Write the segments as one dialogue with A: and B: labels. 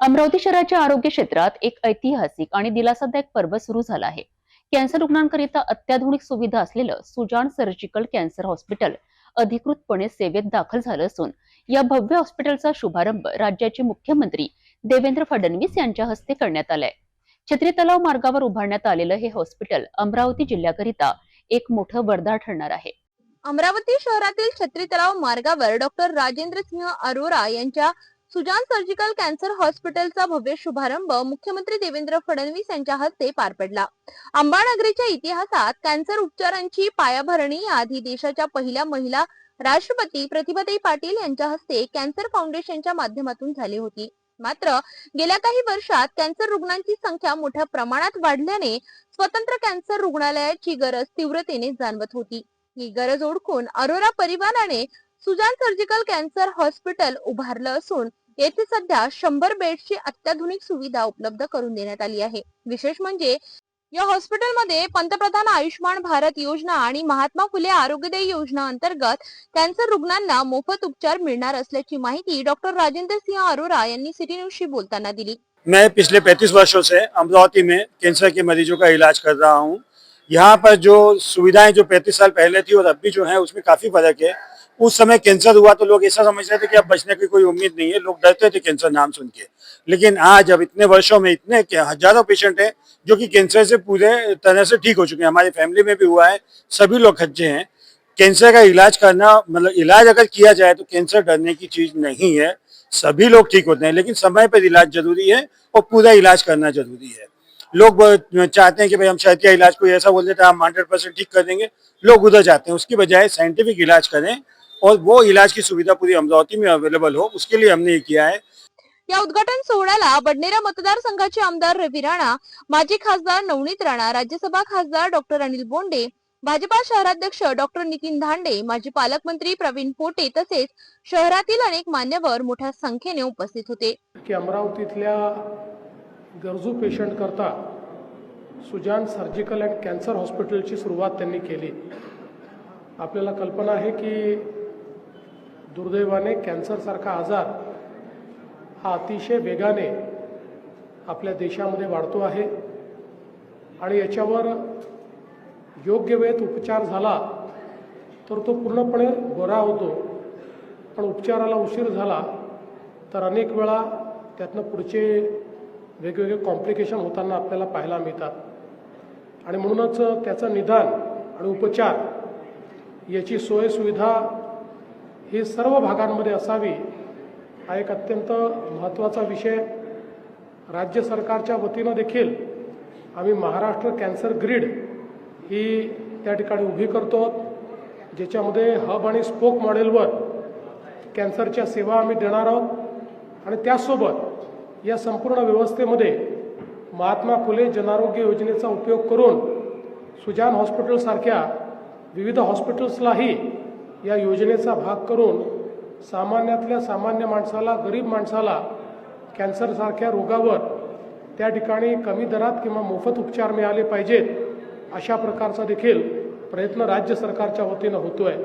A: अमरावती शहराच्या आरोग्य क्षेत्रात एक ऐतिहासिक आणि दिलासादायक पर्व सुरू झाला आहे. कॅन्सर रुग्णांकरिता अत्याधुनिक सुविधा असलेलं सुजान सर्जिकल कॅन्सर हॉस्पिटल अधिकृतपणे सेवेत दाखल झालं असून या भव्य हॉस्पिटलचा शुभारंभ राज्याचे मुख्यमंत्री देवेंद्र फडणवीस यांच्या हस्ते करण्यात आलाय. छत्री तलाव मार्गावर उभारण्यात आलेलं हे हॉस्पिटल अमरावती जिल्ह्याकरिता एक मोठं वरदार ठरणार आहे.
B: अमरावती शहरातील छत्री तलाव मार्गावर डॉक्टर राजेंद्र सिंह अरोरा यांच्या सुजान सर्जिकल कॅन्सर हॉस्पिटलचा भव्य शुभारंभ मुख्यमंत्री देवेंद्र फडणवीस यांच्या हस्ते पार पडला. अंबानगरीच्या इतिहासात कॅन्सर उपचारांची पायाभरणी आधी देशाच्या पहिल्या महिला राष्ट्रपती प्रतिभाताई पाटील यांच्या हस्ते कॅन्सर फाउंडेशनच्या माध्यमातून झाली होती. मात्र गेल्या काही वर्षात कॅन्सर रुग्णांची संख्या मोठ्या प्रमाणात वाढल्याने स्वतंत्र कॅन्सर रुग्णालयाची गरज तीव्रतेने जाणवत होती. ही गरज ओळखून अरोरा परिवाराने सुजान सर्जिकल कॅन्सर हॉस्पिटल उभारलं असून, येथे सध्या शंभर बेड्सची अत्याधुनिक सुविधा उपलब्ध करून देण्यात आली आहे. विशेष म्हणजे, या हॉस्पिटलमध्ये पंतप्रधान आयुष्यमान भारत योजना आणि महात्मा फुले आरोग्यदायी योजना अंतर्गत कॅन्सर रुग्णांना मोफत उपचार मिळणार असल्याची माहिती डॉक्टर राजेंद्र सिंह अरोरा यांनी सिटी न्यूजशी बोलताना दिली.
C: मैं पिछले 35 वर्षों से अमरावती में कैंसर के मरीजों का इलाज कर रहा हूँ। यहाँ पर जो सुविधाएँ जो 35 साल पहले थी और अब भी जो है, उसमें काफ़ी फ़र्क है। उस समय कैंसर हुआ तो लोग ऐसा समझ रहे थे कि अब बचने की कोई उम्मीद नहीं है, लोग डरते थे कैंसर नाम सुन के। लेकिन आज अब इतने वर्षों में इतने हज़ारों पेशेंट हैं जो कि कैंसर से पूरे तरह से ठीक हो चुके हैं। हमारी फैमिली में भी हुआ है, सभी लोग अच्छे हैं। कैंसर का इलाज करना मतलब इलाज अगर किया जाए तो कैंसर डरने की चीज़ नहीं है। सभी लोग ठीक होते हैं, लेकिन समय पर इलाज ज़रूरी है और पूरा इलाज करना ज़रूरी है। लोग चाहते हैं कि भाई हम शायद इलाज कोई ऐसा बोल देता है, हम हंड्रेड परसेंट ठीक कर देंगे। लोग उधर जाते हैं, उसकी बजाय साइंटिफिक इलाज करें। और वो इलाज की सुविधा पूरी अमरावती में अवेलेबल हो उसके लिए हमने ये किया है।
B: या उद्घाटन सोहळ्याला बडनेरा मतदारसंघाचे आमदार रवी राणा माजी खासदार नवनीत राणा राज्यसभा खासदार डॉक्टर अनिल बोंडे भाजपा शहराध्यक्ष डॉक्टर नितीन धांडे माजी पालकमंत्री प्रवीण पोटे तसेच शहरातील अनेक मान्यवर मोठ्या संख्येने उपस्थित होते.
D: की अमरावतीतल्या गरजू पेशंट करता सुजान सर्जिकल अँड कॅन्सर हॉस्पिटलची सुरुवात त्यांनी केली. आपल्याला कल्पना आहे की दुर्दैवाने कॅन्सरसारखा आजार हा अतिशय वेगाने आपल्या देशामध्ये वाढतो आहे. आणि याच्यावर योग्य वेळेत उपचार झाला तर तो पूर्णपणे बरा होतो. पण उपचाराला उशीर झाला तर अनेक वेळा त्यातनं पुढचे वेगवेगळे कॉम्प्लिकेशन होताना आपल्याला पाहायला मिळतात. आणि म्हणूनच त्याचं निदान आणि उपचार याची सोयसुविधा ही सर्व भागांमध्ये असावी हा एक अत्यंत महत्त्वाचा विषय. राज्य सरकारच्या वतीनं देखील आम्ही महाराष्ट्र कॅन्सर ग्रीड ही त्या ठिकाणी उभी करतो. ज्याच्यामध्ये हब आणि स्पोक मॉडेलवर कॅन्सरच्या सेवा आम्ही देणार आहोत. आणि त्यासोबत या संपूर्ण व्यवस्थेमध्ये महात्मा फुले जनआरोग्य योजनेचा उपयोग करून सुजान हॉस्पिटलसारख्या विविध हॉस्पिटल्सलाही या योजनेचा भाग करून सामान्यातल्या सामान्य माणसाला गरीब माणसाला कॅन्सरसारख्या रोगावर त्या ठिकाणी कमी दरात किंवा मोफत उपचार मिळाले पाहिजेत अशा प्रकारचा देखील प्रयत्न राज्य सरकारच्या वतीनं होतो आहे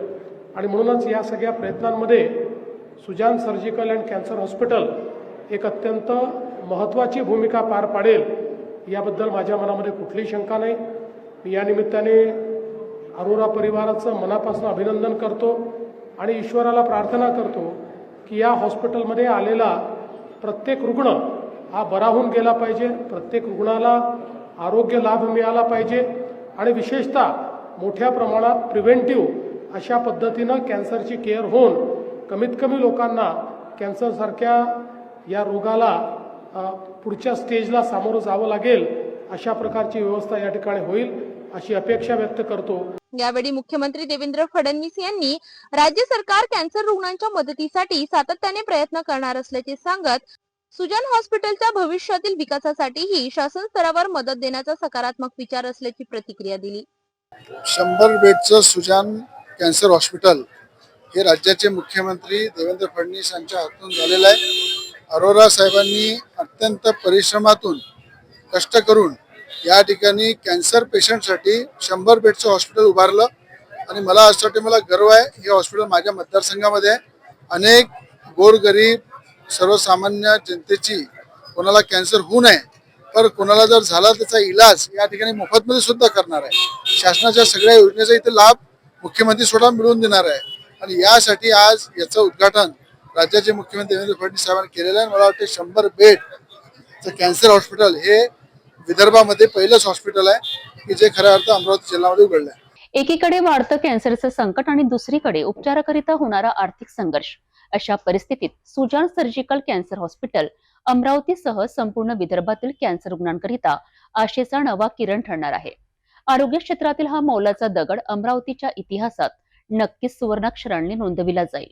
D: आणि म्हणूनच या सगळ्या प्रयत्नांमध्ये Sujan surgical and cancer hospital एक अत्यंत महत्त्वाची भूमिका पार पाडेल याबद्दल माझ्या मनामध्ये कुठलीही शंका नाही. मी या निमित्ताने अरोरा परिवाराचं मनापासून अभिनंदन करतो आणि ईश्वराला प्रार्थना करतो की या हॉस्पिटलमध्ये आलेला प्रत्येक रुग्ण हा बरा होऊन गेला पाहिजे प्रत्येक रुग्णाला आरोग्य लाभ मिळाला पाहिजे आणि विशेषतः मोठ्या प्रमाणात प्रिव्हेंटिव्ह अशा पद्धतीनं कॅन्सरची केअर होऊन कमीत कमी लोकांना कॅन्सरसारख्या या रोगाला पुढच्या स्टेजला सामोरं जावं लागेल अशा प्रकारची व्यवस्था या ठिकाणी होईल. अशी अपेक्षा व्यक्त करतो.
B: यावेळी मुख्यमंत्री देवेंद्र फडणवीस यांनी राज्य सरकार कॅन्सर रुग्णांच्या मदतीसाठी सातत्याने प्रयत्न करणार असल्याचे सांगत सुजन हॉस्पिटलच्या भविष्यातील विकासासाठीही शासन स्तरावर मदत देण्याचा सकारात्मक विचार असल्याची प्रतिक्रिया दिली.
E: शंभर बेडचं सुजान कॅन्सर हॉस्पिटल हे राज्याचे मुख्यमंत्री देवेंद्र फडणवीस यांच्या हातून झालेलं आहे. अरोरा साहेबांनी अत्यंत परिश्रमातून कष्ट करून या ठिकाणी कॅन्सर पेशंटसाठी शंभर बेडचं हॉस्पिटल उभारलं आणि मला असं वाटतं मला गर्व आहे हे हॉस्पिटल माझ्या मतदारसंघामध्ये आहे. अनेक गोरगरीब सर्वसामान्य जनतेची कोणाला कॅन्सर होऊ नये तर कोणाला जर झाला त्याचा इलाज या ठिकाणी मोफतमध्ये सुद्धा करणार आहे. शासनाच्या सगळ्या योजनेचा इथे लाभ मुख्यमंत्री स्वतः मिळवून देणार आहे. आणि यासाठी आज याचं उद्घाटन राज्याचे मुख्यमंत्री देवेंद्र फडणवीस साहेबांनी केलेलं आहे. मला वाटतं शंभर बेडचं कॅन्सर हॉस्पिटल हे विदर्भामध्ये पहिलंच हॉस्पिटल आहे की जे खऱ्या अर्थ अमरावती जिल्ह्यामध्ये उघडलं आहे
A: एकीकडे वाढतं कॅन्सरचं संकट आणि दुसरीकडे उपचाराकरिता होणारा आर्थिक संघर्ष. अशा परिस्थितीत सुजान सर्जिकल कॅन्सर हॉस्पिटल अमरावतीसह संपूर्ण विदर्भातील कॅन्सर रुग्णांकरिता आशेचा नवा किरण ठरणार आहे. आरोग्य क्षेत्रातील हा मौलाचा दगड अमरावतीच्या इतिहासात नक्कीच सुवर्णाक्षरांनी नोंदविला जाईल.